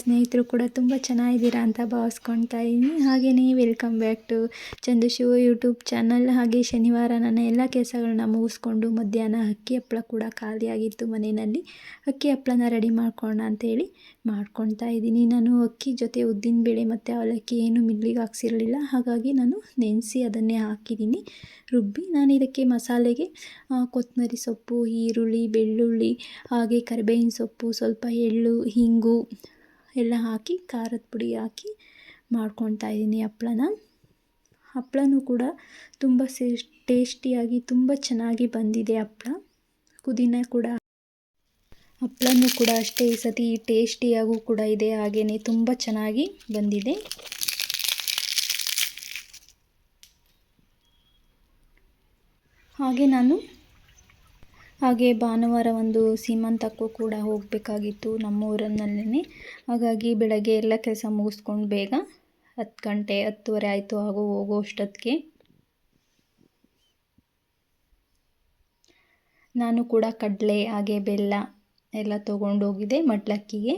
ಸ್ನೇಹಿತರು ಕೂಡ ತುಂಬ ಚೆನ್ನಾಗಿದ್ದೀರಾ ಅಂತ ಭಾವಿಸ್ಕೊಳ್ತಾ ಇದ್ದೀನಿ. ಹಾಗೆಯೇ welcome back to Chandu Shiva YouTube channel ಹಾಗೆ ಶನಿವಾರ ನನ್ನ ಎಲ್ಲ ಕೆಲಸಗಳನ್ನ ಮುಗಿಸ್ಕೊಂಡು ಮಧ್ಯಾಹ್ನ ಅಕ್ಕಿ ಹಪ್ಪಳ ಕೂಡ ಖಾಲಿಯಾಗಿತ್ತು ಮನೆಯಲ್ಲಿ. ಅಕ್ಕಿ ಹಪ್ಪಳನ ರೆಡಿ ಮಾಡ್ಕೊಳ್ಳೋಣ ಅಂತೇಳಿ ಮಾಡ್ಕೊಳ್ತಾ ಇದ್ದೀನಿ. ನಾನು ಅಕ್ಕಿ ಜೊತೆ ಉದ್ದಿನ ಬೇಳೆ ಮತ್ತು ಅವಲಕ್ಕಿ ಏನು ಮಿಲ್ಲಿಗೆ ಹಾಕ್ಸಿರಲಿಲ್ಲ. ಹಾಗಾಗಿ ನಾನು ನೆನೆಸಿ ಅದನ್ನೇ ಹಾಕಿದ್ದೀನಿ. ರುಬ್ಬಿ ನಾನು ಇದಕ್ಕೆ ಮಸಾಲೆಗೆ ಕೊತ್ತಂಬರಿ ಸೊಪ್ಪು, ಈರುಳ್ಳಿ, ಬೆಳ್ಳುಳ್ಳಿ, ಹಾಗೆ ಕರಿಬೇವಿನ ಸೊಪ್ಪು, ಸ್ವಲ್ಪ ಎಳ್ಳು ಹಿಂಗು ಎಲ್ಲ ಹಾಕಿ, ಖಾರದ ಪುಡಿ ಹಾಕಿ ಮಾಡ್ಕೊತಾ ಇದ್ದೀನಿ ಹಪ್ಳನ ಹಪ್ಪಳನೂ ಕೂಡ ತುಂಬ ಸೇ, ಟೇಸ್ಟಿಯಾಗಿ ತುಂಬ ಚೆನ್ನಾಗಿ ಬಂದಿದೆ ಹಪ್ಳ ಪುದೀನ ಕೂಡ ಹಪ್ಳನೂ ಕೂಡ ಅಷ್ಟೇ ಈ ಸತಿ ಟೇಸ್ಟಿಯಾಗೂ ಕೂಡ ಇದೆ ಹಾಗೆಯೇ ತುಂಬ ಚೆನ್ನಾಗಿ ಬಂದಿದೆ. ಹಾಗೆ ನಾನು ಹಾಗೆ ಭಾನುವಾರ ಒಂದು ಸೀಮಂತಕ್ಕೂ ಕೂಡ ಹೋಗಬೇಕಾಗಿತ್ತು ನಮ್ಮ ಊರಿನಲ್ಲೇ ಹಾಗಾಗಿ ಬೆಳಗ್ಗೆ ಎಲ್ಲ ಕೆಲಸ ಮುಗಿಸ್ಕೊಂಡು ಬೇಗ ಹತ್ತು ಗಂಟೆ, ಹತ್ತುವರೆ ಆಯಿತು ಹಾಗೂ ಹೋಗೋ ಅಷ್ಟೊತ್ತಿಗೆ ನಾನು ಕೂಡ ಕಡಲೆ, ಹಾಗೆ ಬೆಲ್ಲ ಎಲ್ಲ ತೊಗೊಂಡೋಗಿದ್ದೆ ಮಡ್ಲಕ್ಕಿಗೆ.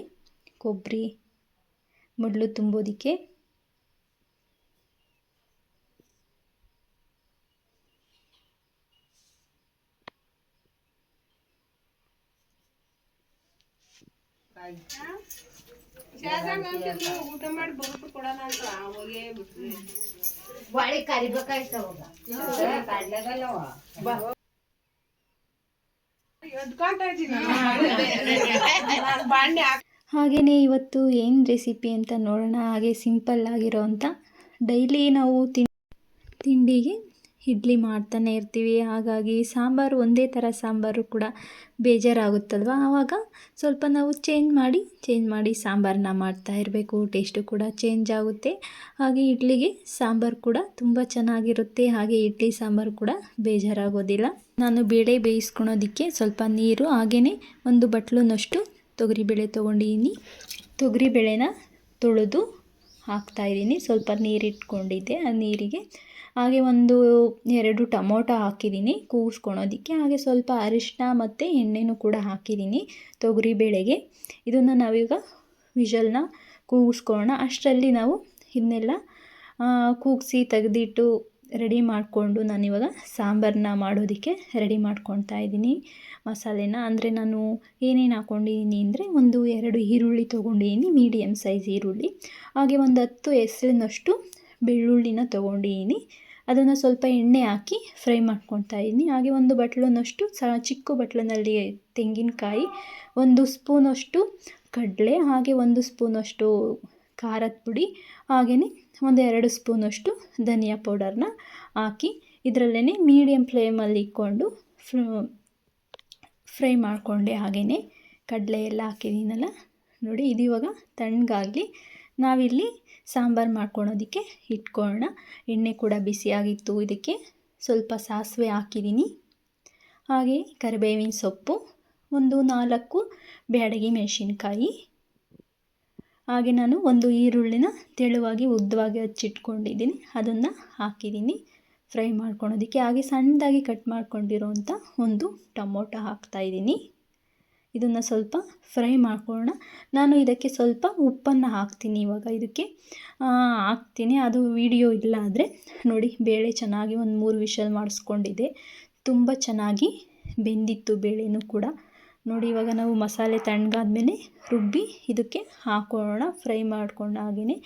ಕೊಬ್ಬರಿ, ಮಡ್ಲು ತುಂಬೋದಕ್ಕೆ. ಊಟ ಮಾಡಿ ಬಂದ್ಬಿಟ್ಟು ಕೊಡೋಣ ಅಂತ ಅವಾಗೇ ಬಿಟ್ರಿ ಬಾಳೆ ಬಾಂಡೆ ಹಾಕ್ ಹಾಗೆಯೇ ಇವತ್ತು ಏನು ರೆಸಿಪಿ ಅಂತ ನೋಡೋಣ, ಹಾಗೆ ಸಿಂಪಲ್ ಆಗಿರೋ ಅಂತ. ಡೈಲಿ ನಾವು ತಿಂಡಿಗೆ ಇಡ್ಲಿ ಮಾಡ್ತಾನೆ ಇರ್ತೀವಿ. ಹಾಗಾಗಿ ಸಾಂಬಾರು ಒಂದೇ ಥರ ಸಾಂಬಾರು ಕೂಡ ಬೇಜಾರಾಗುತ್ತಲ್ವ? ಆವಾಗ ಸ್ವಲ್ಪ ನಾವು ಚೇಂಜ್ ಮಾಡಿ ಚೇಂಜ್ ಮಾಡಿ ಸಾಂಬಾರನ್ನ ಮಾಡ್ತಾ ಇರಬೇಕು. ಟೇಸ್ಟು ಕೂಡ ಚೇಂಜ್ ಆಗುತ್ತೆ. ಹಾಗೆ ಇಡ್ಲಿಗೆ ಸಾಂಬಾರು ಕೂಡ ತುಂಬ ಚೆನ್ನಾಗಿರುತ್ತೆ. ಹಾಗೆ ಇಡ್ಲಿ ಸಾಂಬಾರು ಕೂಡ ಬೇಜಾರಾಗೋದಿಲ್ಲ. ನಾನು ಬೇಳೆ ಬೇಯಿಸ್ಕೊಳೋದಕ್ಕೆ ಸ್ವಲ್ಪ ನೀರು ಹಾಗೆಯೇ ಒಂದು ಬಟ್ಲುನಷ್ಟು ತೊಗರಿಬೇಳೆ ತೊಗೊಂಡಿದ್ದೀನಿ. ತೊಗರಿಬೇಳೆನ ತೊಳೆದು ಹಾಕ್ತಾಯಿದ್ದೀನಿ ಸ್ವಲ್ಪ ನೀರಿಟ್ಕೊಂಡಿದ್ದೆ. ಆ ನೀರಿಗೆ ಹಾಗೆ ಒಂದು ಎರಡು ಟೊಮೊಟೊ ಹಾಕಿದ್ದೀನಿ ಕೂಗಿಸ್ಕೊಳೋದಕ್ಕೆ ಹಾಗೆ ಸ್ವಲ್ಪ ಅರಿಶಿನ ಮತ್ತು ಎಣ್ಣೆನೂ ಕೂಡ ಹಾಕಿದ್ದೀನಿ ತೊಗರಿ ಬೇಳೆಗೆ. ಇದನ್ನು ನಾವೀಗ ವಿಷಲ್ನ ಕೂಗಿಸ್ಕೊಳ್ಳೋಣ ಅಷ್ಟರಲ್ಲಿ ನಾವು ಇದನ್ನೆಲ್ಲ ಕೂಗಿಸಿ ತೆಗೆದಿಟ್ಟು ರೆಡಿ ಮಾಡಿಕೊಂಡು ನಾನಿವಾಗ ಸಾಂಬಾರನ್ನ ಮಾಡೋದಕ್ಕೆ ರೆಡಿ ಮಾಡ್ಕೊಳ್ತಾ ಇದ್ದೀನಿ ಮಸಾಲೆನ. ಅಂದರೆ ನಾನು ಏನೇನು ಹಾಕ್ಕೊಂಡಿದ್ದೀನಿ ಅಂದರೆ ಒಂದು ಎರಡು ಈರುಳ್ಳಿ ತೊಗೊಂಡಿದ್ದೀನಿ ಮೀಡಿಯಮ್ ಸೈಜ್ ಈರುಳ್ಳಿ. ಹಾಗೆ ಒಂದು ಹತ್ತು ಹೆಸರಿನಷ್ಟು ಬೆಳ್ಳುಳ್ಳಿನ ತೊಗೊಂಡಿದ್ದೀನಿ. ಅದನ್ನು ಸ್ವಲ್ಪ ಎಣ್ಣೆ ಹಾಕಿ ಫ್ರೈ ಮಾಡ್ಕೊತಾ ಇದ್ದೀನಿ. ಹಾಗೆ ಒಂದು ಬಟ್ಲನಷ್ಟು ಸ ಚಿಕ್ಕ ಬಟ್ಲನಲ್ಲಿ ತೆಂಗಿನಕಾಯಿ, ಒಂದು ಸ್ಪೂನಷ್ಟು ಕಡಲೆ, ಹಾಗೆ ಒಂದು ಸ್ಪೂನಷ್ಟು ಖಾರದ ಪುಡಿ, ಹಾಗೆಯೇ ಒಂದು ಎರಡು ಸ್ಪೂನಷ್ಟು ಧನಿಯಾ ಪೌಡರ್ನ ಹಾಕಿ ಇದರಲ್ಲೇ ಮೀಡಿಯಮ್ ಫ್ಲೇಮಲ್ಲಿ ಇಟ್ಕೊಂಡು ಫ್ರೈ ಮಾಡಿಕೊಂಡೆ ಹಾಗೆಯೇ ಕಡಲೆ ಎಲ್ಲ ಹಾಕಿದ್ದೀನಲ್ಲ ನೋಡಿ, ಇದು ಇವಾಗ ತಣ್ಣಗಾಗಲಿ. ನಾವಿಲ್ಲಿ ಸಾಂಬಾರು ಮಾಡ್ಕೊಳೋದಕ್ಕೆ ಇಟ್ಕೊಳ್ಳೋಣ ಎಣ್ಣೆ ಕೂಡ ಬಿಸಿಯಾಗಿತ್ತು. ಇದಕ್ಕೆ ಸ್ವಲ್ಪ ಸಾಸಿವೆ ಹಾಕಿದ್ದೀನಿ ಹಾಗೆ ಕರಿಬೇವಿನ ಸೊಪ್ಪು, ಒಂದು ನಾಲ್ಕು ಬ್ಯಾಡಗಿ ಮೆಣಸಿನ್ಕಾಯಿ. ಹಾಗೆ ನಾನು ಒಂದು ಈರುಳ್ಳಿನ ತೆಳುವಾಗಿ ಉದ್ದವಾಗಿ ಹಚ್ಚಿಟ್ಕೊಂಡಿದ್ದೀನಿ. ಅದನ್ನು ಹಾಕಿದ್ದೀನಿ ಫ್ರೈ ಮಾಡ್ಕೊಳೋದಕ್ಕೆ. ಹಾಗೆ ಸಣ್ಣದಾಗಿ ಕಟ್ ಮಾಡ್ಕೊಂಡಿರೋಂಥ ಒಂದು ಟೊಮೊಟೊ ಹಾಕ್ತಾಯಿದ್ದೀನಿ ಇದನ್ನು ಸ್ವಲ್ಪ ಫ್ರೈ ಮಾಡ್ಕೊಳ್ಳೋಣ. ನಾನು ಇದಕ್ಕೆ ಸ್ವಲ್ಪ ಉಪ್ಪನ್ನು ಹಾಕ್ತೀನಿ ಇವಾಗ. ಇದಕ್ಕೆ ಹಾಕ್ತೀನಿ. ಅದು ವಿಡಿಯೋ ಇಲ್ಲ ಆದರೆ ನೋಡಿ, ಬೇಳೆ ಚೆನ್ನಾಗಿ ಒಂದು ಮೂರು ವಿಷಲ್ ಮಾಡಿಸ್ಕೊಂಡಿದೆ. ತುಂಬ ಚೆನ್ನಾಗಿ ಬೆಂದಿತ್ತು ಬೇಳೆನೂ ಕೂಡ. ನೋಡಿ, ಇವಾಗ ನಾವು ಮಸಾಲೆ ತಣ್ಣಗಾದ್ಮೇಲೆ ರುಬ್ಬಿ ಇದಕ್ಕೆ ಹಾಕೋಣ ಫ್ರೈ ಮಾಡ್ಕೊಂಡು ಹಾಗೆಯೇ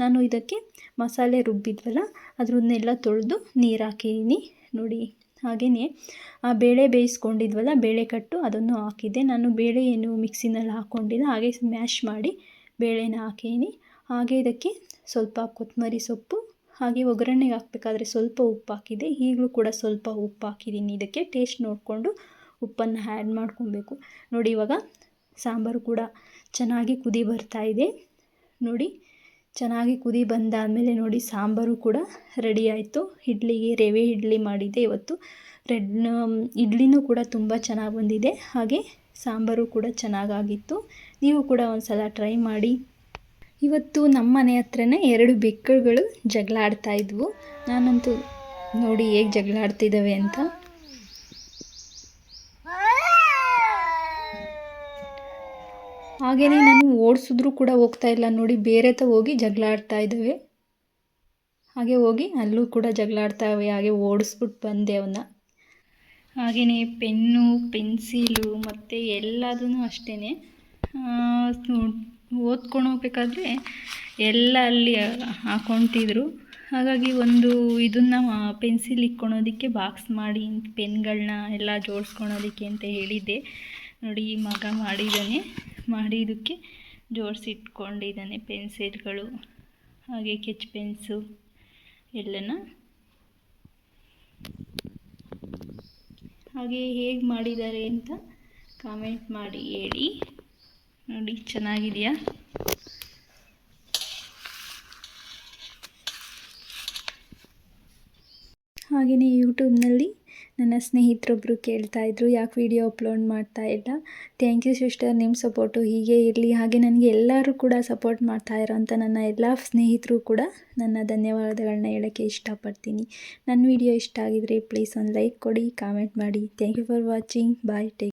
ನಾನು ಇದಕ್ಕೆ ಮಸಾಲೆ ರುಬ್ಬಿದ್ವಲ್ಲ ಅದರನ್ನೆಲ್ಲ ತೊಳೆದು ನೀರು ಹಾಕಿದ್ದೀನಿ ನೋಡಿ ಹಾಗೆಯೇ, ಆ, ಬೇಳೆ ಬೇಯಿಸ್ಕೊಂಡಿದ್ವಲ್ಲ, ಬೇಳೆ ಕಟ್ಟು ಅದನ್ನು ಹಾಕಿದ್ದೆ. ನಾನು ಬೇಳೆ ಏನು ಮಿಕ್ಸಿನಲ್ಲಿ ಹಾಕ್ಕೊಂಡಿಲ್ಲ ಹಾಗೆ ಮ್ಯಾಶ್ ಮಾಡಿ ಬೇಳೆನ ಹಾಕೀನಿ. ಹಾಗೆ ಇದಕ್ಕೆ ಸ್ವಲ್ಪ ಕೊತ್ತಂಬರಿ ಸೊಪ್ಪು, ಹಾಗೆ ಒಗ್ಗರಣೆಗೆ ಹಾಕಬೇಕಾದ್ರೆ ಸ್ವಲ್ಪ ಉಪ್ಪು ಹಾಕಿದೆ ಈಗಲೂ ಕೂಡ ಸ್ವಲ್ಪ ಉಪ್ಪು ಹಾಕಿದ್ದೀನಿ. ಇದಕ್ಕೆ ಟೇಸ್ಟ್ ನೋಡಿಕೊಂಡು ಉಪ್ಪನ್ನು ಆ್ಯಡ್ ಮಾಡ್ಕೊಬೇಕು. ನೋಡಿ, ಇವಾಗ ಸಾಂಬಾರು ಕೂಡ ಚೆನ್ನಾಗಿ ಕುದಿ ಬರ್ತಾ ಇದೆ. ನೋಡಿ ಚೆನ್ನಾಗಿ ಕುದಿ ಬಂದಾದಮೇಲೆ ನೋಡಿ ಸಾಂಬಾರು ಕೂಡ ರೆಡಿ ಆಯಿತು. ಇಡ್ಲಿಗೆ ರವೆ ಇಡ್ಲಿ ಮಾಡಿದ್ದೆ ಇವತ್ತು. ರೆಡ್ ಇಡ್ಲಿನೂ ಕೂಡ ತುಂಬ ಚೆನ್ನಾಗಿ ಬಂದಿದೆ. ಹಾಗೆ ಸಾಂಬಾರು ಕೂಡ ಚೆನ್ನಾಗಾಗಿತ್ತು. ನೀವು ಕೂಡ ಒಂದು ಸಲ ಟ್ರೈ ಮಾಡಿ. ಇವತ್ತು ನಮ್ಮ ಮನೆ ಹತ್ರನೇ ಎರಡು ಬೆಕ್ಕಳುಗಳು ಜಗಳ ಆಡ್ತಾ ಇದ್ವು. ನಾನಂತೂ ನೋಡಿ ಹೇಗೆ ಜಗಳ ಆಡ್ತಿದ್ದಾವೆ ಅಂತ. ಹಾಗೆಯೇ ನಾನು ಓಡಿಸಿದ್ರೂ ಕೂಡ ಹೋಗ್ತಾ ಇಲ್ಲ. ನೋಡಿ, ಬೇರೆ ತ ಹೋಗಿ ಜಗಳಾಡ್ತಾ ಇದ್ದಾವೆ. ಹಾಗೆ ಹೋಗಿ ಅಲ್ಲೂ ಕೂಡ ಜಗಳ ಆಡ್ತಾವೆ ಹಾಗೆ ಓಡಿಸ್ಬಿಟ್ಟು ಬಂದೆ ಅವನ್ನ. ಹಾಗೆಯೇ ಪೆನ್ನು, ಪೆನ್ಸಿಲು ಮತ್ತು ಎಲ್ಲದೂ ಅಷ್ಟೇ ಓದ್ಕೊಂಡು ಹೋಗ್ಬೇಕಾದ್ರೆ ಎಲ್ಲ ಅಲ್ಲಿ ಹಾಕೊತಿದ್ರು. ಹಾಗಾಗಿ ಒಂದು ಇದನ್ನು ಪೆನ್ಸಿಲ್ ಇಕ್ಕೊಳೋದಕ್ಕೆ ಬಾಕ್ಸ್ ಮಾಡಿ, ಪೆನ್ಗಳನ್ನ ಎಲ್ಲ ಜೋಡಿಸ್ಕೊಳೋದಕ್ಕೆ ಅಂತ ಹೇಳಿದ್ದೆ. ನೋಡಿ, ಈ ಮಗ ಮಾಡಿದ್ದಾನೆ. ಮಾಡಿದ್ದಕ್ಕೆ ಜೋಡಿಸಿಟ್ಕೊಂಡಿದ್ದಾನೆ ಪೆನ್ಸಿಲ್ಗಳು, ಹಾಗೆ ಕೆಚ್ ಪೆನ್ಸು ಎಲ್ಲನ. ಹಾಗೆ ಹೇಗೆ ಮಾಡಿದ್ದಾರೆ ಅಂತ ಕಾಮೆಂಟ್ ಮಾಡಿ, ಹೇಳಿ. ನೋಡಿ, ಚೆನ್ನಾಗಿದೆಯಾ? ಹಾಗೆಯೇ ಯೂಟ್ಯೂಬ್ನಲ್ಲಿ ನನ್ನ ಸ್ನೇಹಿತರೊಬ್ಬರು ಕೇಳ್ತಾ ಇದ್ರು, ಯಾಕೆ ವಿಡಿಯೋ ಅಪ್ಲೋಡ್ ಮಾಡ್ತಾ ಇಲ್ಲ? ಥ್ಯಾಂಕ್ ಯು ಸಿಸ್ಟರ್ ನಿಮ್ಮ ಸಪೋರ್ಟು ಹೀಗೆ ಇರಲಿ. ಹಾಗೆ ನನಗೆ ಎಲ್ಲರೂ ಕೂಡ ಸಪೋರ್ಟ್ ಮಾಡ್ತಾ ಇರೋಂಥ ನನ್ನ ಎಲ್ಲ ಸ್ನೇಹಿತರು ಕೂಡ ನನ್ನ ಧನ್ಯವಾದಗಳನ್ನ ಹೇಳೋಕ್ಕೆ ಇಷ್ಟಪಡ್ತೀನಿ. ನನ್ನ ವಿಡಿಯೋ ಇಷ್ಟ ಆಗಿದ್ರೆ ಪ್ಲೀಸ್ ಒಂದು ಲೈಕ್ ಕೊಡಿ ಕಾಮೆಂಟ್ ಮಾಡಿ. Thank you for watching bye take